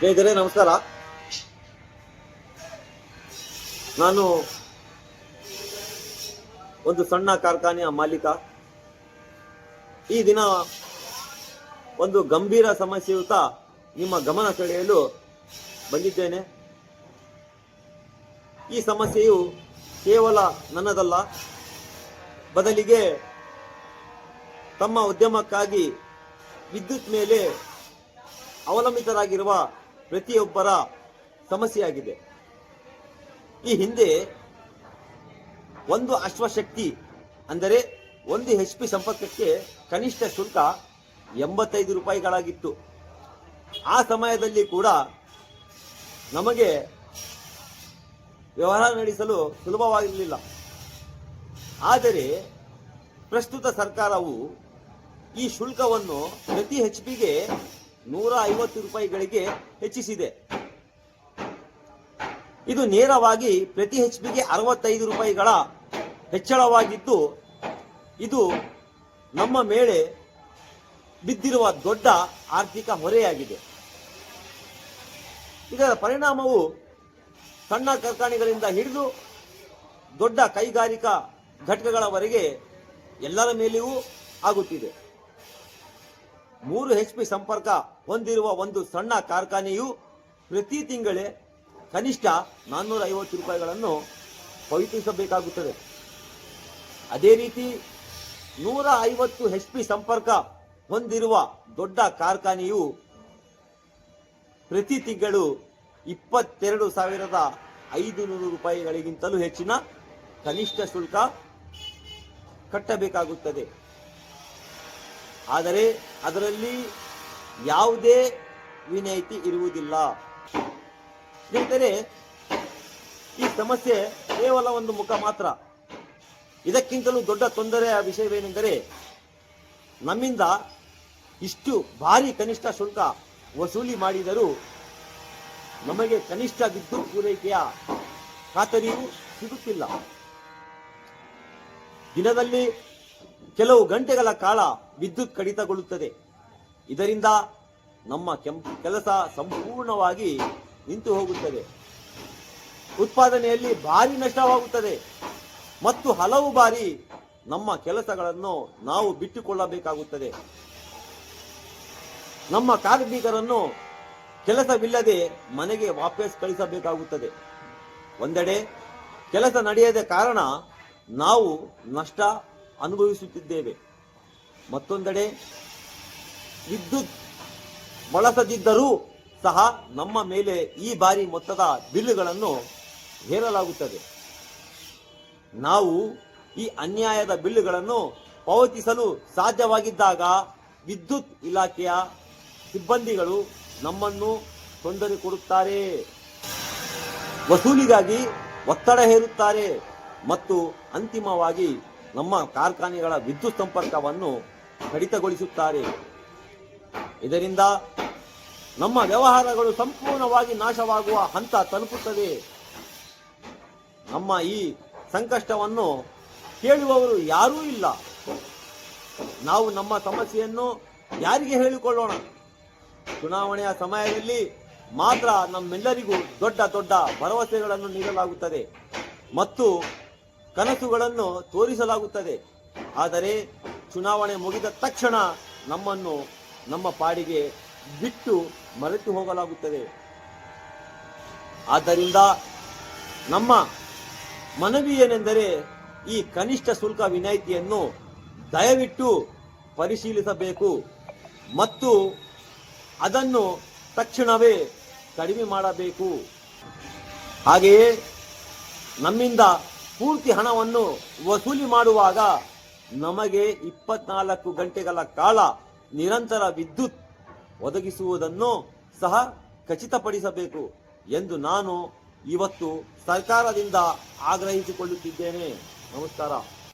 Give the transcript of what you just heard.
ಸ್ನೇಹಿತರೆ ನಮಸ್ಕಾರ. ನಾನು ಒಂದು ಸಣ್ಣ ಕಾರ್ಖಾನೆಯ ಮಾಲೀಕ. ಈ ದಿನ ಒಂದು ಗಂಭೀರ ಸಮಸ್ಯೆಯುತ ನಿಮ್ಮ ಗಮನ ಸೆಳೆಯಲು ಬಂದಿದ್ದೇನೆ. ಈ ಸಮಸ್ಯೆಯು ಕೇವಲ ನನ್ನದಲ್ಲ, ಬದಲಿಗೆ ತಮ್ಮ ಉದ್ಯಮಕ್ಕಾಗಿ ವಿದ್ಯುತ್ ಮೇಲೆ ಅವಲಂಬಿತರಾಗಿರುವ ಪ್ರತಿಯೊಬ್ಬರ ಸಮಸ್ಯೆಯಾಗಿದೆ. ಈ ಹಿಂದೆ ಒಂದು ಅಶ್ವಶಕ್ತಿ ಅಂದರೆ ಒಂದು ಎಚ್ ಪಿ ಸಂಪರ್ಕಕ್ಕೆ ಕನಿಷ್ಠ ಶುಲ್ಕ ಎಂಬತ್ತೈದು ರೂಪಾಯಿಗಳಾಗಿತ್ತು. ಆ ಸಮಯದಲ್ಲಿ ಕೂಡ ನಮಗೆ ವ್ಯವಹಾರ ನಡೆಸಲು ಸುಲಭವಾಗಿರಲಿಲ್ಲ. ಆದರೆ ಪ್ರಸ್ತುತ ಸರ್ಕಾರವು ಈ ಶುಲ್ಕವನ್ನು ಪ್ರತಿ ಹೆಚ್ ಪಿಗೆ ನೂರ ಐವತ್ತು ರೂಪಾಯಿಗಳಿಗೆ ಹೆಚ್ಚಿಸಿದೆ. ಇದು ನೇರವಾಗಿ ಪ್ರತಿ ಹೆಚ್ ಪಿಗೆ ಅರವತ್ತೈದು ರೂಪಾಯಿಗಳ ಹೆಚ್ಚಳವಾಗಿದ್ದು, ಇದು ನಮ್ಮ ಮೇಲೆ ಬಿದ್ದಿರುವ ದೊಡ್ಡ ಆರ್ಥಿಕ ಹೊರೆಯಾಗಿದೆ. ಇದರ ಪರಿಣಾಮವು ಸಣ್ಣ ಕಾರ್ಖಾನೆಗಳಿಂದ ಹಿಡಿದು ದೊಡ್ಡ ಕೈಗಾರಿಕಾ ಘಟಕಗಳವರೆಗೆ ಎಲ್ಲರ ಮೇಲೆಯೂ ಆಗುತ್ತಿದೆ. ಮೂರು ಹೆಚ್ ಪಿ ಸಂಪರ್ಕ ಹೊಂದಿರುವ ಒಂದು ಸಣ್ಣ ಕಾರ್ಖಾನೆಯು ಪ್ರತಿ ತಿಂಗಳೇ ಕನಿಷ್ಠ ನಾನ್ನೂರ ಐವತ್ತು ರೂಪಾಯಿಗಳನ್ನು ಪಾವತಿಸಬೇಕಾಗುತ್ತದೆ ಅದೇ ರೀತಿ ನೂರ ಐವತ್ತು ಹೆಚ್ ಪಿ ಸಂಪರ್ಕ ಹೊಂದಿರುವ ದೊಡ್ಡ ಕಾರ್ಖಾನೆಯು ಪ್ರತಿ ತಿಂಗಳು ಇಪ್ಪತ್ತೆರಡು ಸಾವಿರದ ಐದು ನೂರು ರೂಪಾಯಿಗಳಿಗಿಂತಲೂ ಹೆಚ್ಚಿನ ಕನಿಷ್ಠ ಶುಲ್ಕ ಕಟ್ಟಬೇಕಾಗುತ್ತದೆ. ಆದರೆ ಅದರಲ್ಲಿ ಯಾವುದೇ ವಿನಾಯಿತಿ ಇರುವುದಿಲ್ಲ. ಸ್ನೇಹಿತರೆ, ಈ ಸಮಸ್ಯೆ ಕೇವಲ ಒಂದು ಮುಖ ಮಾತ್ರ. ಇದಕ್ಕಿಂತಲೂ ದೊಡ್ಡ ತೊಂದರೆಯ ವಿಷಯವೇನೆಂದರೆ, ನಮ್ಮಿಂದ ಇಷ್ಟು ಭಾರಿ ಕನಿಷ್ಠ ಶುಲ್ಕ ವಸೂಲಿ ಮಾಡಿದರೂ ನಮಗೆ ಕನಿಷ್ಠ ವಿದ್ಯುತ್ ಪೂರೈಕೆಯ ಖಾತರಿಯೂ ಸಿಗುತ್ತಿಲ್ಲ. ದಿನದಲ್ಲಿ ಕೆಲವು ಗಂಟೆಗಳ ಕಾಲ ವಿದ್ಯುತ್ ಕಡಿತಗೊಳ್ಳುತ್ತದೆ. ಇದರಿಂದ ನಮ್ಮ ಕೆಲಸ ಸಂಪೂರ್ಣವಾಗಿ ನಿಂತು ಹೋಗುತ್ತದೆ. ಉತ್ಪಾದನೆಯಲ್ಲಿ ಭಾರಿ ನಷ್ಟವಾಗುತ್ತದೆ. ಮತ್ತು ಹಲವು ಬಾರಿ ನಮ್ಮ ಕೆಲಸಗಳನ್ನು ನಾವು ಬಿಟ್ಟುಕೊಳ್ಳಬೇಕಾಗುತ್ತದೆ. ನಮ್ಮ ಕಾರ್ಮಿಕರನ್ನು ಕೆಲಸವಿಲ್ಲದೆ ಮನೆಗೆ ವಾಪಸ್ ಕಳಿಸಬೇಕಾಗುತ್ತದೆ. ಒಂದೆಡೆ ಕೆಲಸ ನಡೆಯದ ಕಾರಣ ನಾವು ನಷ್ಟ ಅನುಭವಿಸುತ್ತಿದ್ದೇವೆ. ಮತ್ತೊಂದೆಡೆ, ವಿದ್ಯುತ್ ಬಳಸದಿದ್ದರೂ ಸಹ ನಮ್ಮ ಮೇಲೆ ಈ ಬಾರಿ ಮೊತ್ತದ ಬಿಲ್ಲುಗಳನ್ನು ಹೇರಲಾಗುತ್ತದೆ. ನಾವು ಈ ಅನ್ಯಾಯದ ಬಿಲ್ಲುಗಳನ್ನು ಪಾವತಿಸಲು ಸಾಧ್ಯವಾಗಿದ್ದಾಗ ವಿದ್ಯುತ್ ಇಲಾಖೆಯ ಸಿಬ್ಬಂದಿಗಳು ನಮ್ಮನ್ನು ತೊಂದರೆ ಕೊಡುತ್ತಾರೆ. ವಸೂಲಿಗಾಗಿ ಒತ್ತಡ ಹೇರುತ್ತಾರೆ ಮತ್ತು ಅಂತಿಮವಾಗಿ ನಮ್ಮ ಕಾರ್ಖಾನೆಗಳ ವಿದ್ಯುತ್ ಸಂಪರ್ಕವನ್ನು ಕಡಿತಗೊಳಿಸುತ್ತಾರೆ. ಇದರಿಂದ ನಮ್ಮ ವ್ಯವಹಾರಗಳು ಸಂಪೂರ್ಣವಾಗಿ ನಾಶವಾಗುವ ಹಂತ ತಲುಪುತ್ತದೆ. ನಮ್ಮ ಈ ಸಂಕಷ್ಟವನ್ನು ಕೇಳುವವರು ಯಾರೂ ಇಲ್ಲ. ನಾವು ನಮ್ಮ ಸಮಸ್ಯೆಯನ್ನು ಯಾರಿಗೆ ಹೇಳಿಕೊಳ್ಳೋಣ? ಚುನಾವಣೆಯ ಸಮಯದಲ್ಲಿ ಮಾತ್ರ ನಮ್ಮೆಲ್ಲರಿಗೂ ದೊಡ್ಡ ದೊಡ್ಡ ಭರವಸೆಗಳನ್ನು ನೀಡಲಾಗುತ್ತದೆ. ಮತ್ತು ಕನಸುಗಳನ್ನು ತೋರಿಸಲಾಗುತ್ತದೆ. ಆದರೆ ಚುನಾವಣೆ ಮುಗಿದ ತಕ್ಷಣ ನಮ್ಮನ್ನು ನಮ್ಮ ಪಾಡಿಗೆ ಬಿಟ್ಟು ಮರೆತು ಹೋಗಲಾಗುತ್ತದೆ. ಆದ್ದರಿಂದ ನಮ್ಮ ಮನವಿ ಏನೆಂದರೆ ಈ ಕನಿಷ್ಠ ಶುಲ್ಕ ವಿನಾಯಿತಿಯನ್ನು ದಯವಿಟ್ಟು ಪರಿಶೀಲಿಸಬೇಕು ಮತ್ತು ಅದನ್ನು ತಕ್ಷಣವೇ ಕಡಿಮೆ ಮಾಡಬೇಕು. ಹಾಗೆಯೇ ನಮ್ಮಿಂದ ಪೂರ್ತಿ ಹಣವನ್ನು ವಸೂಲಿ ಮಾಡುವಾಗ ನಮಗೆ ಇಪ್ಪತ್ನಾಲ್ಕು ಗಂಟೆಗಳ ಕಾಲ ನಿರಂತರ ವಿದ್ಯುತ್ ಒದಗಿಸುವುದನ್ನು ಸಹ ಖಚಿತಪಡಿಸಬೇಕು ಎಂದು ನಾನು ಇವತ್ತು ಸರ್ಕಾರದಿಂದ ಆಗ್ರಹಿಸಿಕೊಳ್ಳುತ್ತಿದ್ದೇನೆ. ನಮಸ್ಕಾರ.